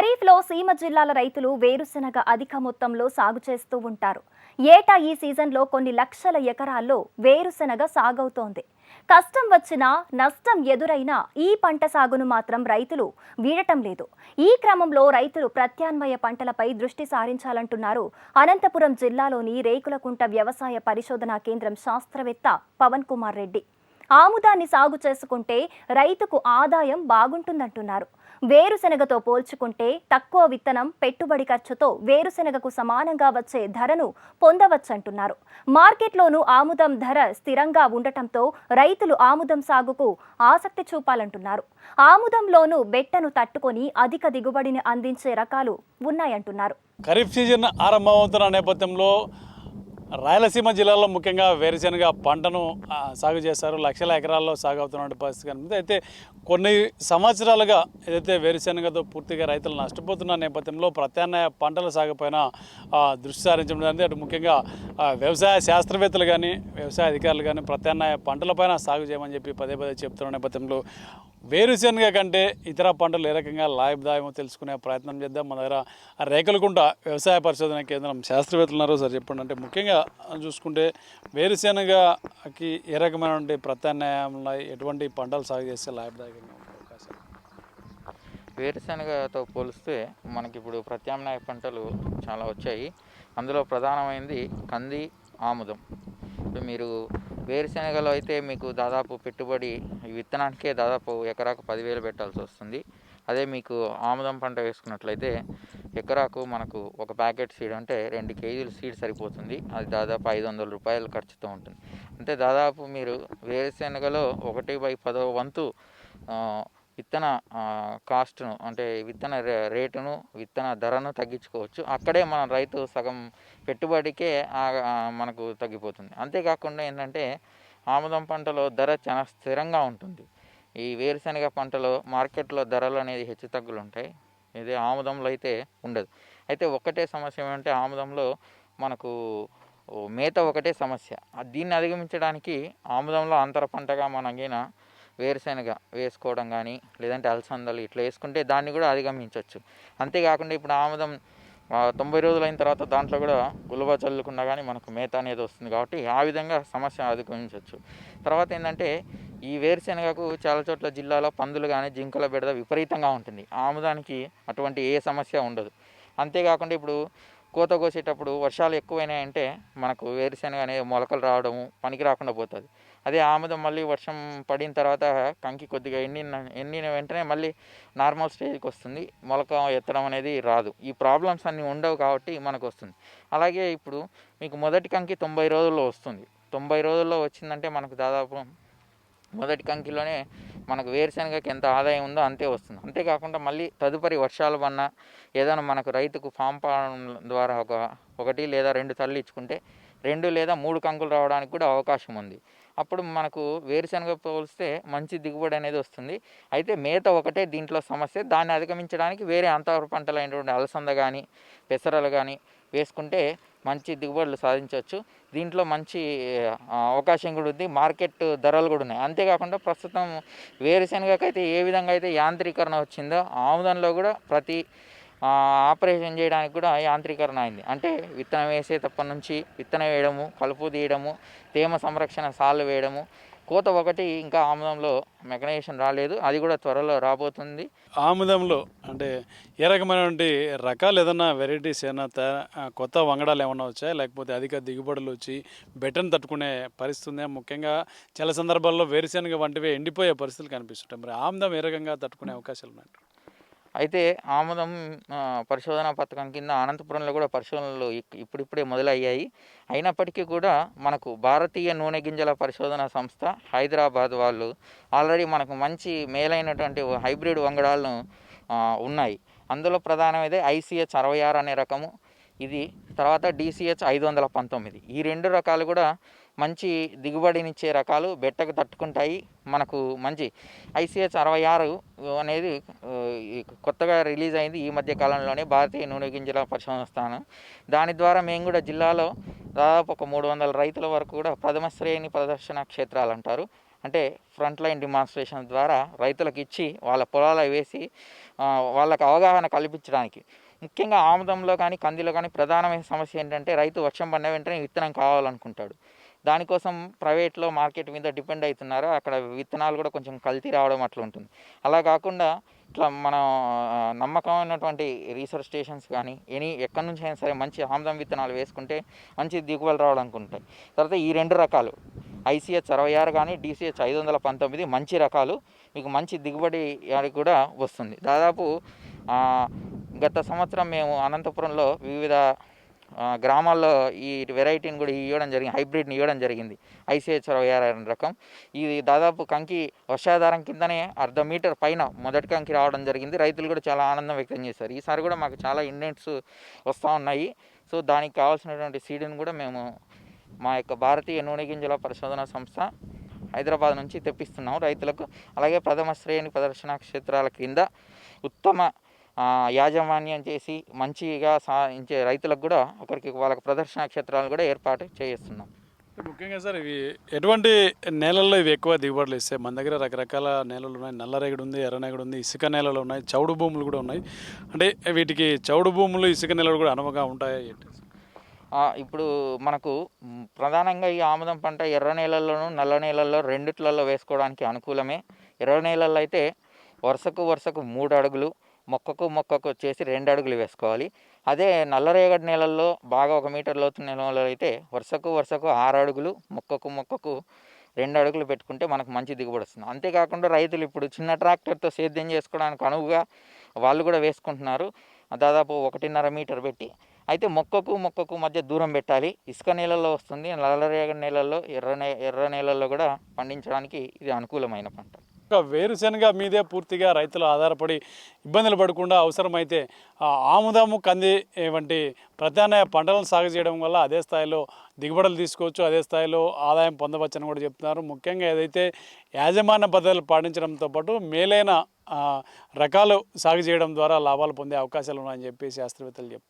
ఖరీఫ్లో సీమ జిల్లాల రైతులు వేరుశెనగ అధిక మొత్తంలో సాగు చేస్తూ ఉంటారు. ఏటా ఈ సీజన్లో కొన్ని లక్షల ఎకరాల్లో వేరుశెనగ సాగవుతోంది. కష్టం వచ్చినా నష్టం ఎదురైనా ఈ పంట సాగును మాత్రం రైతులు వీడటం లేదు. ఈ క్రమంలో రైతులు ప్రత్యామ్నాయ పంటలపై దృష్టి సారించాలంటున్నారు అనంతపురం జిల్లాలోని రేకులకుంట వ్యవసాయ పరిశోధనా కేంద్రం శాస్త్రవేత్త పవన్ కుమార్ రెడ్డి. ఆముదాన్ని సాగు చేసుకుంటే రైతుకు ఆదాయం బాగుంటుందంటున్నారు. వేరుశెనగతో పోల్చుకుంటే తక్కువ విత్తనం పెట్టుబడి ఖర్చుతో వేరుశెనగకు సమానంగా వచ్చే ధరను పొందవచ్చంటున్నారు. మార్కెట్లోనూ ఆముదం ధర స్థిరంగా ఉండటంతో రైతులు ఆముదం సాగుకు ఆసక్తి చూపాలంటున్నారు. ఆముదంలోనూ బెట్టను తట్టుకొని అధిక దిగుబడిని అందించే రకాలు ఉన్నాయంటున్నారు. ఖరీఫ్ సీజన్ ఆరంభమవుతున్న నేపథ్యంలో రాయలసీమ జిల్లాలో ముఖ్యంగా వేరుశెనగ పంటను సాగు చేస్తారు లక్షల ఎకరాల్లో సాగు అవుతున్న పరిస్థితి కనిపిస్తుంది. అయితే కొన్ని సంవత్సరాలుగా ఏదైతే వేరుశెనగతో పూర్తిగా రైతులు నష్టపోతున్న నేపథ్యంలో ప్రత్యామ్నాయ పంటల సాగుపైన దృష్టి సారించడం జరిగింది. అటు ముఖ్యంగా వ్యవసాయ శాస్త్రవేత్తలు కానీ వ్యవసాయ అధికారులు కానీ ప్రత్యామ్నాయ పంటలపైన సాగు చేయమని చెప్పి పదే పదే చెప్తున్న నేపథ్యంలో వేరుశెనగ కంటే ఇతర పంటలు ఏ రకంగా లాభదాయమో తెలుసుకునే ప్రయత్నం చేద్దాం. మన దగ్గర రేకలకుంట వ్యవసాయ పరిశోధన కేంద్రం శాస్త్రవేత్తలు ఉన్నారు. సార్ చెప్పండి. అంటే ముఖ్యంగా చూసుకుంటే వేరుశెనగకి ఏ రకమైనటువంటి ప్రత్యామ్నాయంలో ఎటువంటి పంటలు సాగు చేస్తే లాభదాయకంగా ఉండే అవకాశం వేరుశనగతో పోలిస్తే మనకి ఇప్పుడు ప్రత్యామ్నాయ పంటలు చాలా వచ్చాయి. అందులో ప్రధానమైనది కంది ఆముదం. ఇప్పుడు మీరు వేరుశనగలో అయితే మీకు దాదాపు పెట్టుబడి విత్తనానికే దాదాపు ఎకరాకు పదివేలు పెట్టాల్సి వస్తుంది. అదే మీకు ఆముదం పంట వేసుకున్నట్లయితే ఎకరాకు మనకు ఒక ప్యాకెట్ సీడ్ అంటే రెండు కేజీలు సీడ్ సరిపోతుంది. అది దాదాపు ఐదు వందల రూపాయల ఖర్చుతో ఉంటుంది. అంటే దాదాపు మీరు వేరుశనగలో ఒకటి బై పదో వంతు విత్తన కాస్ట్ను అంటే విత్తన రేటును విత్తన ధరను తగ్గించుకోవచ్చు. అక్కడే మన రైతు సగం పెట్టుబడికే మనకు తగ్గిపోతుంది. అంతేకాకుండా ఏంటంటే ఆముదం పంటలో ధర చాలా స్థిరంగా ఉంటుంది. ఈ వేరుశనగ పంటలో మార్కెట్లో ధరలు అనేది హెచ్చు తగ్గులు ఉంటాయి ఇది ఆముదంలో అయితే ఉండదు. అయితే ఒకటే సమస్య ఏమంటే ఆముదంలో మనకు మేత ఒకటే సమస్య. దీన్ని అధిగమించడానికి ఆముదంలో అంతర పంటగా మనగిన వేరుశనగ వేసుకోవడం కానీ లేదంటే అలసందలు ఇట్లా వేసుకుంటే దాన్ని కూడా అధిగమించవచ్చు అంతేకాకుండా ఇప్పుడు ఆముదం తొంభై రోజులు అయిన తర్వాత దాంట్లో కూడా గులబ చల్లుకున్నా కానీ మనకు మేత అనేది వస్తుంది కాబట్టి ఆ విధంగా సమస్య అధిగమించవచ్చు తర్వాత ఏంటంటే ఈ వేరుశనగకు చాలా చోట్ల జిల్లాలో పందులు కానీ జింకల బెడద విపరీతంగా ఉంటుంది. ఆముదానికి అటువంటి ఏ సమస్య ఉండదు. అంతేకాకుండా ఇప్పుడు కోత కోసేటప్పుడు వర్షాలు ఎక్కువైనాయంటే మనకు వేరుశనగ అనేది మొలకలు రావడము పనికి రాకుండా పోతుంది. అదే ఆముదం మళ్ళీ వర్షం పడిన తర్వాత కంకి కొద్దిగా ఎండిన ఎండిన వెంటనే మళ్ళీ నార్మల్ స్టేజ్కి వస్తుంది. మొలక ఎత్తడం అనేది రాదు. ఈ ప్రాబ్లమ్స్ అన్నీ ఉండవు కాబట్టి మనకు వస్తుంది. అలాగే ఇప్పుడు మీకు మొదటి కంకి తొంభై రోజుల్లో వస్తుంది. తొంభై రోజుల్లో వచ్చిందంటే మనకు దాదాపు మొదటి కంకిలోనే మనకు వేరుశనగకి ఎంత ఆదాయం ఉందో అంతే వస్తుంది. అంతేకాకుండా మళ్ళీ తదుపరి వర్షాలు పడినా ఏదైనా మనకు రైతుకు ఫామ్ పాడడం ద్వారా ఒక ఒకటి లేదా రెండు తల్లి ఇచ్చుకుంటే రెండు లేదా మూడు కంకులు రావడానికి కూడా అవకాశం ఉంది. అప్పుడు మనకు వేరుశనగ పోలిస్తే మంచి దిగుబడి అనేది వస్తుంది. అయితే మేత ఒకటే దీంట్లో సమస్య. దాన్ని అధిగమించడానికి వేరే అంతర పంటలైనటువంటి అలసంద కానీ పెసరలు కానీ వేసుకుంటే మంచి దిగుబడులు సాధించవచ్చు. దీంట్లో మంచి అవకాశం కూడా ఉంది. మార్కెట్ ధరలు కూడా ఉన్నాయి. అంతేకాకుండా ప్రస్తుతం వేరుశనగకైతే ఏ విధంగా అయితే యాంత్రీకరణ వచ్చిందో ఆముదంలో కూడా ప్రతి ఆపరేషన్ చేయడానికి కూడా యాంత్రీకరణ అయింది. అంటే విత్తనం వేసేటప్పటి నుంచి విత్తనం వేయడము కలుపు తీయడము తేమ సంరక్షణ సాళ్ళు వేయడము కోత ఒకటి ఇంకా ఆముదంలో మెకనైజేషన్ రాలేదు. అది కూడా త్వరలో రాబోతుంది. ఆముదంలో అంటే ఏ రకమైనటువంటి రకాలు ఏదైనా వెరైటీస్ ఏమైనా కొత్త వంగడాలు ఏమైనా వచ్చాయా? లేకపోతే అధిక దిగుబడులు వచ్చి బెటర్ తట్టుకునే పరిస్థితి ముఖ్యంగా చాలా సందర్భాల్లో వేరుశెనగ వంటివి ఎండిపోయే పరిస్థితులు కనిపిస్తుంటాయి. మరి ఆముదం ఏ రకంగా తట్టుకునే అవకాశాలు ఉన్నాయి అయితే ఆముదం పరిశోధన పథకం కింద అనంతపురంలో కూడా పరిశోధనలు ఇప్పుడిప్పుడే మొదలయ్యాయి. అయినప్పటికీ కూడా మనకు భారతీయ నూనె గింజల పరిశోధన సంస్థ హైదరాబాద్ వాళ్ళు ఆల్రెడీ మనకు మంచి మేలైనటువంటి హైబ్రిడ్ వంగడాలను ఉన్నాయి. అందులో ప్రధానమైతే ఐసిహెచ్ అరవై ఆరు అనే రకము. ఇది తర్వాత డిసిహెచ్ ఐదు వందల పంతొమ్మిది. ఈ రెండు రకాలు కూడా మంచి దిగుబడినిచ్చే రకాలు బెట్టకు తట్టుకుంటాయి. మనకు మంచి ఐసిహెచ్ అరవై ఆరు అనేది కొత్తగా రిలీజ్ అయింది ఈ మధ్య కాలంలోనే భారతీయ నూనె గింజల పరిశోధన స్థానం. దాని ద్వారా మేము కూడా జిల్లాలో దాదాపు ఒక మూడు వందల రైతుల వరకు కూడా ప్రథమ శ్రేణి ప్రదర్శన క్షేత్రాలు అంటారు. అంటే ఫ్రంట్ లైన్ డిమాన్స్ట్రేషన్ ద్వారా రైతులకు ఇచ్చి వాళ్ళ పొలాలు వేసి వాళ్ళకు అవగాహన కల్పించడానికి. ముఖ్యంగా ఆముదంలో కానీ కందిలో కానీ ప్రధానమైన సమస్య ఏంటంటే రైతు వర్షం పడిన వెంటనే విత్తనం కావాలనుకుంటాడు. దానికోసం ప్రైవేట్లో మార్కెట్ మీద డిపెండ్ అవుతున్నారు. అక్కడ విత్తనాలు కూడా కొంచెం కల్తీ రావడం అట్లా ఉంటుంది. అలా కాకుండా ఇట్లా మనం నమ్మకమైనటువంటి రీసెర్చ్ స్టేషన్స్ కానీ ఎనీ ఎక్కడి నుంచి అయినా సరే మంచి ఆముదం విత్తనాలు వేసుకుంటే మంచి దిగుబడి రావడానికి ఉంటాయి తర్వాత ఈ రెండు రకాలు. ఐసీహెచ్ అరవై ఆరు కానీ డిసిహెచ్ ఐదు వందల పంతొమ్మిది మంచి రకాలు. మీకు మంచి దిగుబడి అది కూడా వస్తుంది. దాదాపు గత సంవత్సరం మేము అనంతపురంలో వివిధ గ్రామాల్లో ఈ వెరైటీని కూడా ఇవ్వడం జరిగింది. హైబ్రిడ్ని ఇవ్వడం జరిగింది. ఐసీహెచ్ అరవై ఆరు అనే రకం. ఇది దాదాపు కంకి వర్షాధారం కిందనే అర్ధ మీటర్ పైన మొదటి కంకి రావడం జరిగింది. రైతులు కూడా చాలా ఆనందం వ్యక్తం చేశారు. ఈసారి కూడా మాకు చాలా ఇండెంట్స్ వస్తూ ఉన్నాయి. సో దానికి కావాల్సినటువంటి సీడ్ని కూడా మేము మా యొక్క భారతీయ నూనె గింజల పరిశోధన సంస్థ హైదరాబాద్ నుంచి తెప్పిస్తున్నాం రైతులకు. అలాగే ప్రథమ శ్రేణి ప్రదర్శన క్షేత్రాల క్రింద ఉత్తమ యాజమాన్యం చేసి మంచిగా సాధించే రైతులకు కూడా ఒకరికి వాళ్ళకి ప్రదర్శన క్షేత్రాలు కూడా ఏర్పాటు చేస్తున్నాం ముఖ్యంగా సార్ ఇవి ఎటువంటి నేలల్లో ఇవి ఎక్కువ దిగుబడులు ఇస్తాయి? మన దగ్గర రకరకాల నేలలు ఉన్నాయి. నల్లరేగడి ఉంది ఎర్రనేగడి ఉంది ఇసుక నేలలు ఉన్నాయి చౌడు భూములు కూడా ఉన్నాయి. అంటే వీటికి చౌడు భూములు ఇసుక నేలలు కూడా అనువుగా ఉంటాయి ఏంటి? ఇప్పుడు మనకు ప్రధానంగా ఈ ఆముదం పంట ఎర్ర నేలల్లోనూ నల్ల నేలల్లో రెండిట్లలో వేసుకోవడానికి అనుకూలమే. ఎర్ర నేలల్లో అయితే వరుసకు వరుసకు మూడు అడుగులు మొక్కకు మొక్కకు వచ్చేసి రెండు అడుగులు వేసుకోవాలి. అదే నల్లరేగడి నేలల్లో బాగా ఒక మీటర్ లోతు నేలలో అయితే వరుసకు వరుసకు ఆరు అడుగులు మొక్కకు మొక్కకు రెండు అడుగులు పెట్టుకుంటే మనకు మంచి దిగుబడి వస్తుంది. అంతేకాకుండా రైతులు ఇప్పుడు చిన్న ట్రాక్టర్తో సేద్యం చేసుకోవడానికి అనువుగా వాళ్ళు కూడా వేసుకుంటున్నారు. దాదాపు ఒకటిన్నర మీటర్ పెట్టి అయితే మొక్కకు మొక్కకు మధ్య దూరం పెట్టాలి. ఇసుక నేలల్లో వస్తుంది. నల్లరేగడి నేలల్లో ఎర్ర నే ఎర్ర నేలల్లో కూడా పండించడానికి ఇది అనుకూలమైన పంట. ఇంకా వేరుశెనగ మీదే పూర్తిగా రైతులు ఆధారపడి ఇబ్బందులు పడకుండా అవసరమైతే ఆముదాము ఆముదము కంది వంటి ప్రత్యామ్నాయ పంటలను సాగు చేయడం వల్ల అదే స్థాయిలో దిగుబడులు తీసుకోవచ్చు. అదే స్థాయిలో ఆదాయం పొందవచ్చని కూడా చెప్తున్నారు. ముఖ్యంగా ఏదైతే యాజమాన్య పద్ధతులు పాటించడంతో పాటు మేలైన రకాలు సాగు చేయడం ద్వారా లాభాలు పొందే అవకాశాలు ఉన్నాయని చెప్పి శాస్త్రవేత్తలు చెప్తున్నారు.